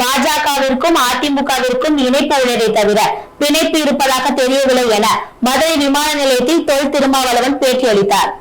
பாஜகவிற்கும் அதிமுகவிற்கும் இணைப்பு உள்ளதை தவிர பிணைப்பு இருப்பதாக தெரியவில்லை என மதுரை விமான நிலையத்தில் தொல் திருமாவளவன் பேட்டியளித்தார்.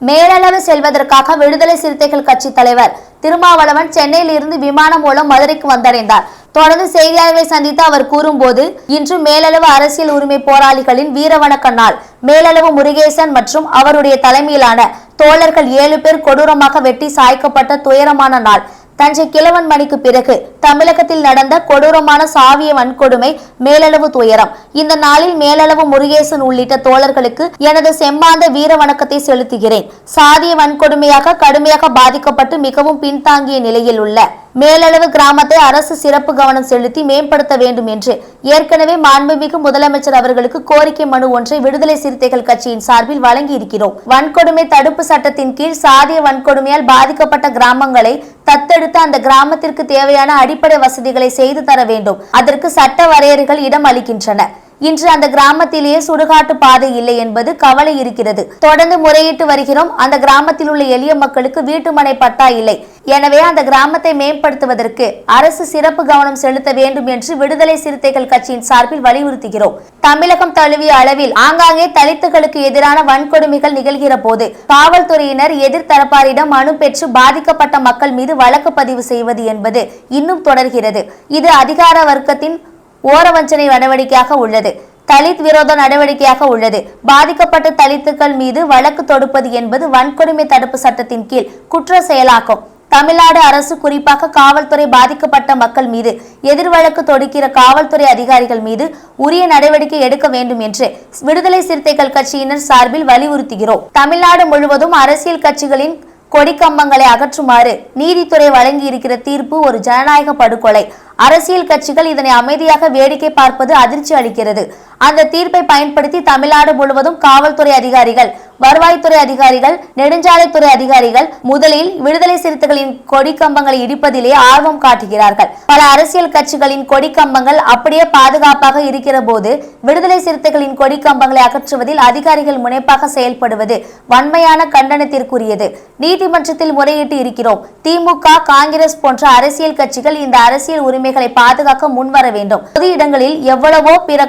மேலளவு செல்வதற்காக விடுதலை சிறுத்தைகள் கட்சி தலைவர் திருமாவளவன் சென்னையில் இருந்து விமானம் மூலம் மதுரைக்கு வந்தடைந்தார். தொடர்ந்து செய்தியாளர்களை சந்தித்து அவர் கூறும்போது இன்று மேலளவு அரசியல் உரிமை போராளிகளின் வீரவணக்க நாள் மேலளவு முருகேசன் மற்றும் அவருடைய தலைமையிலான தோழர்கள் ஏழு பேர் கொடூரமாக வெட்டி சாய்க்கப்பட்ட துயரமான நாள். தஞ்சை கிழவன் மணிக்கு பிறகு தமிழகத்தில் நடந்த கொடூரமான சாவிய வன்கொடுமை மேலளவு துயரம். இந்த நாளில் மேலளவு முருகேசன் உள்ளிட்ட தோழர்களுக்கு எனது செம்மாந்த வீர வணக்கத்தை செலுத்துகிறேன். சாதிய வன்கொடுமையாக கடுமையாக பாதிக்கப்பட்டு மிகவும் பின்தாங்கிய நிலையில் உள்ள மேலளவு கிராமத்தை அரசு சிறப்பு கவனம் செலுத்தி மேம்படுத்த வேண்டும் என்று ஏற்கனவே மாண்புமிகு முதலமைச்சர் அவர்களுக்கு கோரிக்கை மனு ஒன்றை விடுதலை சிறுத்தைகள் கட்சியின் சார்பில் வழங்கி இருக்கிறோம் வன்கொடுமை தடுப்பு சட்டத்தின் கீழ் சாதிய வன்கொடுமையால் பாதிக்கப்பட்ட கிராமங்களை தத்தெடுத்து அந்த கிராமத்திற்கு தேவையான அடிப்படை வசதிகளை செய்து தர வேண்டும். அதற்கு சட்ட வரையறைகள் இடம் அளிக்கின்றன. இன்று அந்த கிராமத்திலேயே சுடுகாட்டு பாதை இல்லை என்பது கவலை இருக்கிறது. தொடர்ந்து முறையிட்டு வருகிறோம். அந்த கிராமத்தில் உள்ள எளிய மக்களுக்கு வீட்டுமனை பட்டா இல்லை. எனவே அந்த கிராமத்தை மேம்படுத்துவதற்கு அரசு சிறப்பு கவனம் செலுத்த வேண்டும் என்று விடுதலை சிறுத்தைகள் கட்சியின் சார்பில் வலியுறுத்துகிறோம். தமிழகம் தழுவிய அளவில் ஆங்காங்கே தலித்துகளுக்கு எதிரான வன்கொடுமைகள் நிகழ்கிற போது காவல்துறையினர் எதிர்த்தரப்பாரிடம் மனு பெற்று பாதிக்கப்பட்ட மக்கள் மீது வழக்கு பதிவு செய்வது என்பது இன்னும் தொடர்கிறது. இது அதிகார வர்க்கத்தின் ஓர வஞ்சனை நடவடிக்கையாக உள்ளது. தலித் விரோத நடவடிக்கையாக உள்ளது. பாதிக்கப்பட்ட தலித்துக்கள் மீது வழக்கு தொடுப்பது என்பது வன்கொடுமை தடுப்பு சட்டத்தின் கீழ் குற்ற செயலாக்கும் தமிழ்நாடு அரசு குறிப்பாக காவல்துறை பாதிக்கப்பட்ட மக்கள் மீது எதிர்வழக்கு தொடுக்கிற காவல்துறை அதிகாரிகள் மீது உரிய நடவடிக்கை எடுக்க வேண்டும் என்று விடுதலை சிறுத்தைகள் கட்சியினர் சார்பில் வலியுறுத்துகிறோம். தமிழ்நாடு முழுவதும் அரசியல் கட்சிகளின் கொடிக்கம்பங்களை அகற்றுமாறு நீதித்துறை வழங்கி இருக்கிற தீர்ப்பு ஒரு ஜனநாயக படுகொலை. அரசியல் கட்சிகள் இதனை அமைதியாக வேடிக்கை பார்ப்பது அதிர்ச்சி அளிக்கிறது. அந்த தீர்ப்பை பயன்படுத்தி தமிழ்நாடு முழுவதும் காவல்துறை அதிகாரிகள் வருவாய்த்துறை அதிகாரிகள் நெடுஞ்சாலைத்துறை அதிகாரிகள் முதலில் விடுதலை சிறுத்தைகளின் கொடிக்கம்பங்களை இடிப்பதிலே ஆர்வம் காட்டுகிறார்கள். பல அரசியல் கட்சிகளின் கொடிக்கம்பங்கள் அப்படியே பாதுகாப்பாக இருக்கிற போது விடுதலை சிறுத்தைகளின் கொடிக்கம்பங்களை அகற்றுவதில் அதிகாரிகள் முனைப்பாக செயல்படுவது வன்மையான கண்டனத்திற்குரியது. நீதிமன்றத்தில் முறையிட்டு இருக்கிறோம். திமுக காங்கிரஸ் போன்ற அரசியல் கட்சிகள் இந்த அரசியல் உரிமைகளை பாதுகாக்க முன்வர வேண்டும். பொது இடங்களில் எவ்வளவோ பிற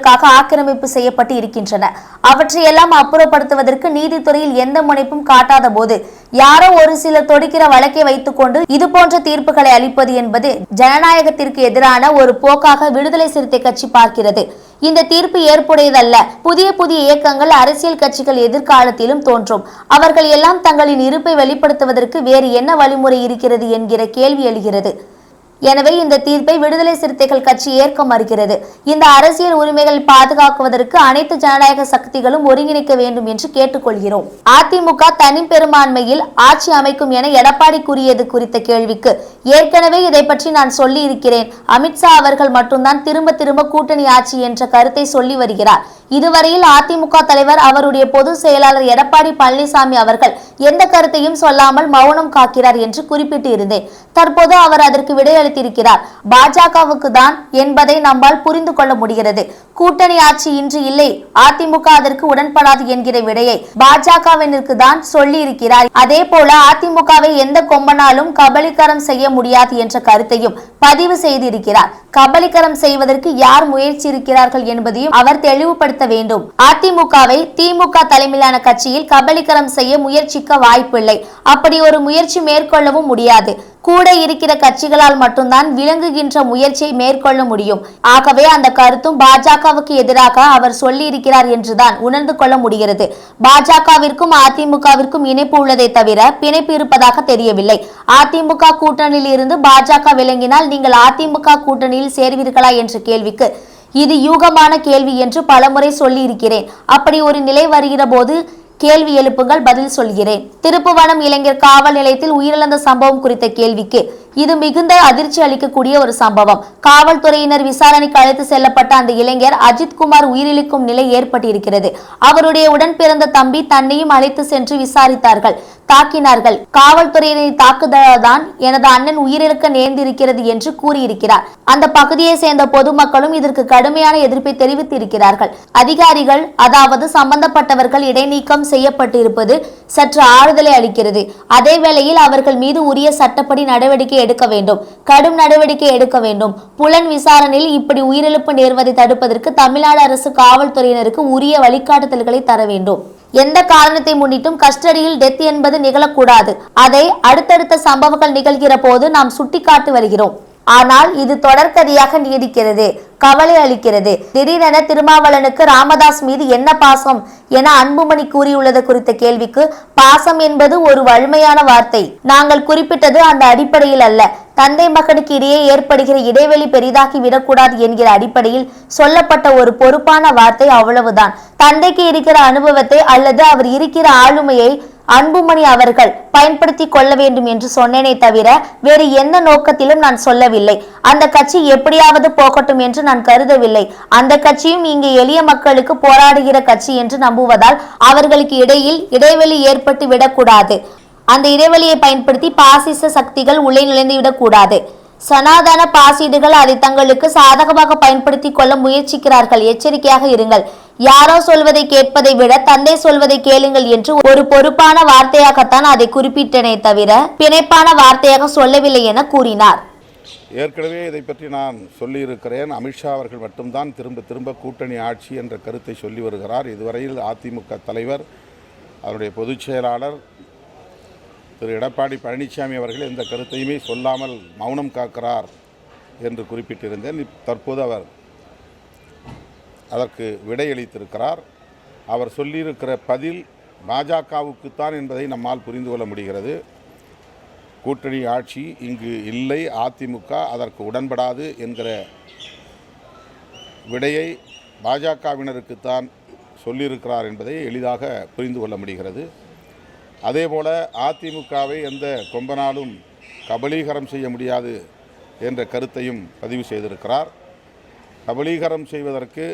காரணங்களுக்காக ஆக்கிரமிப்பு செய்யப்பட்டு இருக்கின்றன. அவற்றையெல்லாம் அப்புறப்படுத்துவதற்கு நீதித்துறையில் எந்த முனைப்பும் காட்டாத போது யாரோ ஒரு சில தொடுக்கிற வழக்கை வைத்துக்கொண்டு இது போன்ற தீர்ப்புகளை அளிப்பது என்பது ஜனநாயகத்திற்கு எதிரான ஒரு போக்காக விடுதலை சிறுத்தை கட்சி பார்க்கிறது. இந்த தீர்ப்பு ஏற்புடையதல்ல. புதிய புதிய இயக்கங்கள் அரசியல் கட்சிகள் எதிர்காலத்திலும் தோன்றும். அவர்கள் எல்லாம் தங்களின் இருப்பை வெளிப்படுத்துவதற்கு வேறு என்ன வழிமுறை இருக்கிறது என்கிற கேள்வி எழுகிறது. எனவே இந்த தீர்ப்பை விடுதலை சிறுத்தைகள் கட்சி ஏற்க மறுக்கிறது. இந்த அரசியல் உரிமைகளை பாதுகாக்குவதற்கு அனைத்து ஜனநாயக சக்திகளும் ஒருங்கிணைக்க வேண்டும் என்று கேட்டுக்கொள்கிறோம். அதிமுக தனி பெரும்பான்மையில் ஆட்சி அமைக்கும் என எடப்பாடி கூறியது குறித்த கேள்விக்கு ஏற்கனவே இதை பற்றி நான் சொல்லி இருக்கிறேன் அமித்ஷா அவர்கள் மட்டும்தான் திரும்ப திரும்ப கூட்டணி ஆட்சி என்ற கருத்தை சொல்லி வருகிறார். இதுவரையில் அதிமுக தலைவர் அவருடைய பொதுச் செயலாளர் எடப்பாடி பழனிசாமி அவர்கள் எந்த கருத்தையும் சொல்லாமல் மௌனம் காக்கிறார் என்று குறிப்பிட்டு இருந்தேன் தற்போது அவர் அதற்கு விடையளித்திருக்கிறார். பாஜகவுக்கு தான் என்பதை நம்மால் புரிந்து கொள்ள முடிகிறது. கூட்டணி ஆட்சி இன்று இல்லை. அதிமுக அதற்கு உடன்படாது என்கிற விடையை பாஜகவினருக்கு தான் சொல்லி இருக்கிறார் அதே போல அதிமுகவை எந்த கொம்பனாலும் கபலீகரம் செய்ய முடியாது என்ற கருத்தையும் பதிவு செய்திருக்கிறார். கபலீகரம் செய்வதற்கு யார் முயற்சி இருக்கிறார்கள் என்பதையும் அவர் தெளிவுபடுத்த வேண்டும். அதிமுகவை திமுக தலைமையிலான கட்சியில் கபலீகரம் செய்ய முயற்சிக்க வாய்ப்பில்லை. அப்படி ஒரு முயற்சி மேற்கொள்ளவும் முடியாது. கூட இருக்கிற கட்சிகளால் மட்டும்தான் விளங்குகின்ற முயற்சியை மேற்கொள்ள முடியும். ஆகவே அந்த கருத்தும் பாஜகவுக்கு எதிராக அவர் சொல்லி இருக்கிறார் என்றுதான் உணர்ந்து கொள்ள முடிகிறது. பாஜகவிற்கும் அதிமுகவிற்கும் இணைப்பு உள்ளதை தவிர பிணைப்பு இருப்பதாக தெரியவில்லை. அதிமுக கூட்டணியில் இருந்து பாஜக விளங்கினால் நீங்கள் அதிமுக கூட்டணியில் சேர்வீர்களா என்ற கேள்விக்கு இது யூகமான கேள்வி என்று பலமுறை சொல்லியிருக்கிறேன். அப்படி ஒரு நிலை வருகிற போது கேள்வி எழுப்புங்கள் பதில் சொல்கிறேன். திருப்புவனம் இளைஞர் காவல் நிலையத்தில் உயிரிழந்த சம்பவம் குறித்த கேள்விக்கு இது மிகுந்த அதிர்ச்சி அளிக்கக்கூடிய ஒரு சம்பவம். காவல்துறையினர் விசாரணைக்கு அழைத்து செல்லப்பட்ட அந்த இளைஞர் அஜித் குமார் உயிரிழக்கும் நிலை ஏற்பட்டிருக்கிறது. அவருடைய உடன் பிறந்த தம்பி தன்னையும் அழைத்து சென்று விசாரித்தார்கள். தாக்கினார்கள். காவல்துறையினரை தாக்குதல்தான் எனது அண்ணன் உயிரிழக்க நேர்ந்திருக்கிறது என்று கூறியிருக்கிறார். அந்த பகுதியை சேர்ந்த பொதுமக்களும் இதற்கு கடுமையான எதிர்ப்பை தெரிவித்திருக்கிறார்கள். அதிகாரிகள் அதாவது சம்பந்தப்பட்டவர்கள் இடைநீக்கம் செய்யப்பட்டிருப்பது சற்று ஆறுதலை அளிக்கிறது. அதே வேளையில் அவர்கள் மீது உரிய சட்டப்படி நடவடிக்கை எடுக்க வேண்டும். கடும் நடவடிக்கை எடுக்க வேண்டும். புலன் விசாரணையில் இப்படி உயிரிழப்பு நேர்வதை தடுப்பதற்கு தமிழ்நாடு அரசு காவல்துறையினருக்கு உரிய வழிகாட்டுதல்களை தர வேண்டும். எந்த காரணத்தை முன்னிட்டும் கஸ்டடியில் டெத் என்பது நிகழக்கூடாது. அதை அடுத்தடுத்த சம்பவங்கள் நிகழ்கிற போது நாம் சுட்டிக்காட்டி வருகிறோம். ஆனால் இது தொடர்கதையாக நீடிக்கிறது கவலை அளிக்கிறது. திடீரென திருமாவளனுக்கு ராமதாஸ் மீது என்ன பாசம் என அன்புமணி கூறியுள்ளது குறித்த கேள்விக்கு பாசம் என்பது ஒரு வலிமையான வார்த்தை. நாங்கள் குறிப்பிட்டது அந்த அடிப்படையில் அல்ல. தந்தை மகனுக்கு இடையே ஏற்படுகிற இடைவெளி பெரிதாக்கி விடக்கூடாது என்கிற அடிப்படையில் சொல்லப்பட்ட ஒரு பொறுப்பான வார்த்தை அவ்வளவுதான். தந்தைக்கு இருக்கிற அனுபவத்தை அல்லது அவர் இருக்கிற ஆளுமையை அன்புமணி அவர்கள் பயன்படுத்தி கொள்ள வேண்டும் என்று சொன்னேனே தவிர வேறு எந்த நோக்கத்திலும் நான் சொல்லவில்லை. அந்த கட்சி எப்படியாவது போகட்டும் என்று நான் கருதவில்லை. அந்த கட்சியும் இங்கு எளிய மக்களுக்கு போராடுகிற கட்சி என்று நம்புவதால் அவர்களுக்கு இடையில் இடைவெளி ஏற்பட்டு விடக்கூடாது. அந்த இடைவெளியை பயன்படுத்தி பாசிச சக்திகள் உள்ளே நுழைந்து விடக்கூடாது. சனாதன பாசீடுகள் அதை தங்களுக்கு சாதகமாக பயன்படுத்திக் கொள்ள முயற்சிக்கிறார்கள். எச்சரிக்கையாக இருங்கள். யாரோ சொல்வதை கேட்பதை விட தந்தை சொல்வதை கேளுங்கள் என்று ஒரு பொறுப்பான வார்த்தையாகத்தான் அதை குறிப்பிட்டனே தவிர பிணைப்பான வார்த்தையாக சொல்லவில்லை என கூறினார். ஏற்கனவே இதை பற்றி நான் சொல்லியிருக்கிறேன். அமித்ஷா அவர்கள் மட்டும்தான் திரும்ப திரும்ப கூட்டணி ஆட்சி என்ற கருத்தை சொல்லி வருகிறார். இதுவரையில் அதிமுக தலைவர் அவருடைய பொதுச் செயலாளர் திரு எடப்பாடி பழனிசாமி அவர்கள் எந்த கருத்தையுமே சொல்லாமல் மௌனம் காக்கிறார் என்று குறிப்பிட்டிருந்தேன். தற்போது அவர் அதற்கு விடையளித்திருக்கிறார். அவர் சொல்லியிருக்கிற பதில் பாஜகவுக்குத்தான் என்பதை நம்மால் புரிந்து கொள்ள முடிகிறது. கூட்டணி ஆட்சி இங்கு இல்லை அதிமுக அதற்கு உடன்படாது என்கிற விடையை பாஜகவினருக்குத்தான் சொல்லியிருக்கிறார் என்பதை எளிதாக புரிந்து கொள்ள முடிகிறது. அதேபோல் அதிமுகவை எந்த கொம்பனாலும் கபலீகரம் செய்ய முடியாது என்ற கருத்தையும் பதிவு செய்திருக்கிறார். கபலீகரம் செய்வதற்கு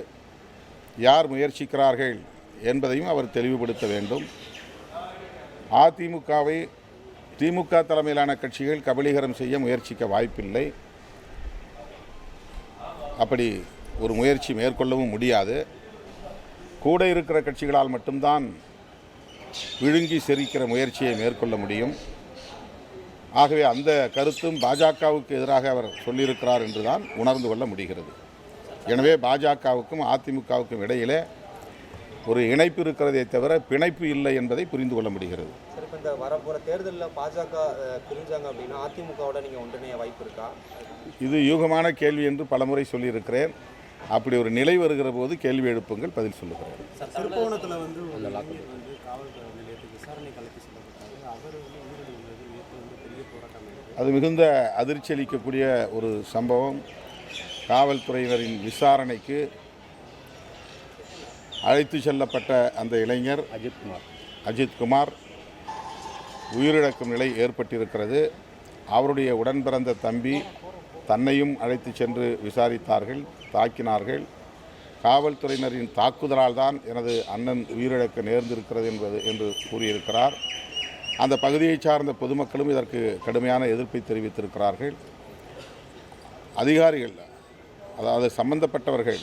யார் முயற்சிக்கிறார்கள் என்பதையும் அவர் தெளிவுபடுத்த வேண்டும். அதிமுகவை திமுக தலைமையிலான கட்சிகள் கபலீகரம் செய்ய முயற்சிக்க வாய்ப்பில்லை. அப்படி ஒரு முயற்சி மேற்கொள்ளவும் முடியாது. கூட இருக்கிற கட்சிகளால் மட்டும்தான் விழுங்கி செரிக்கிற முயற்சியை மேற்கொள்ள முடியும். ஆகவே அந்த கருத்தும் பாஜகவுக்கு எதிராக அவர் சொல்லியிருக்கிறார் என்றுதான் உணர்ந்து கொள்ள முடிகிறது. எனவே பாஜகவுக்கும் அதிமுகவுக்கும் இடையிலே ஒரு இணைப்பு இருக்கிறதே தவிர பிணைப்பு இல்லை என்பதை புரிந்து கொள்ள முடிகிறது. இப்போ இந்த வரப்போகிற தேர்தலில் பாஜக பிரிஞ்சாங்க அப்படின்னா அதிமுகவோட நீங்கள் ஒன்றிணைய வாய்ப்பு இருக்கா? இது யூகமான கேள்வி என்று பலமுறை சொல்லியிருக்கிறேன். அப்படி ஒரு நிலை வருகிற போது கேள்வி எழுப்புங்கள் பதில் சொல்லுகிறேன். திருப்போணத்தில் வந்து ஒரு வந்து காவல்துறை நிலையத்துக்கு விசாரணை கலைக்கு செல்லப்பட்டாரு. அவர் வந்து உயிரிழந்தது நேற்று வந்து பெரிய போராட்டம் இருக்கு அது மிகுந்த அதிர்ச்சி அளிக்கக்கூடிய ஒரு சம்பவம். காவல்துறையினரின் விசாரணைக்கு அழைத்து செல்லப்பட்ட அந்த இளைஞர் அஜித்குமார் அஜித்குமார் உயிரிழக்கும் நிலை ஏற்பட்டிருக்கிறது. அவருடைய உடன் பிறந்த தம்பி தன்னையும் அழைத்து சென்று விசாரித்தார்கள் தாக்கினார்கள். காவல்துறையினரின் தாக்குதலால் தான் எனது அண்ணன் உயிரிழக்க நேர்ந்திருக்கிறது என்பது என்று கூறியிருக்கிறார். அந்த பகுதியைச் சார்ந்த பொதுமக்களும் இதற்கு கடுமையான எதிர்ப்பை தெரிவித்திருக்கிறார்கள். அதிகாரிகள் அதாவது சம்பந்தப்பட்டவர்கள்